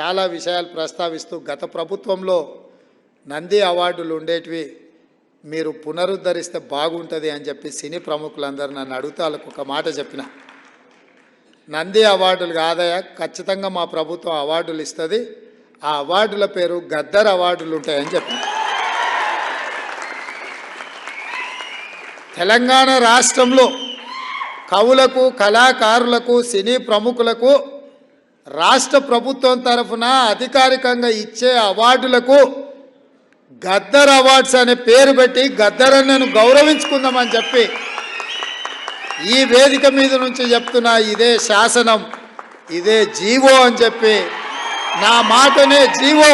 చాలా విషయాలు ప్రస్తావిస్తూ గత ప్రభుత్వంలో నంది అవార్డులు ఉండేటివి మీరు పునరుద్ధరిస్తే బాగుంటుంది అని చెప్పి సినీ ప్రముఖులందరూ నన్ను అడుగుతూ వాళ్ళకు ఒక మాట చెప్పిన. నంది అవార్డులు కాదయా ఖచ్చితంగా మా ప్రభుత్వం అవార్డులు ఇస్తుంది. ఆ అవార్డుల పేరు గద్దర్ అవార్డులు ఉంటాయని చెప్పి. తెలంగాణ రాష్ట్రంలో కవులకు కళాకారులకు సినీ ప్రముఖులకు రాష్ట్ర ప్రభుత్వం తరఫున అధికారికంగా ఇచ్చే అవార్డులకు గద్దర్ అవార్డ్స్ అనే పేరు పెట్టి గద్దరన్నను గౌరవించుకుందామని చెప్పి ఈ వేదిక మీద నుంచి చెప్తున్నా ఇదే శాసనం ఇదే జీవో అని చెప్పి నా మాటనే జీవో.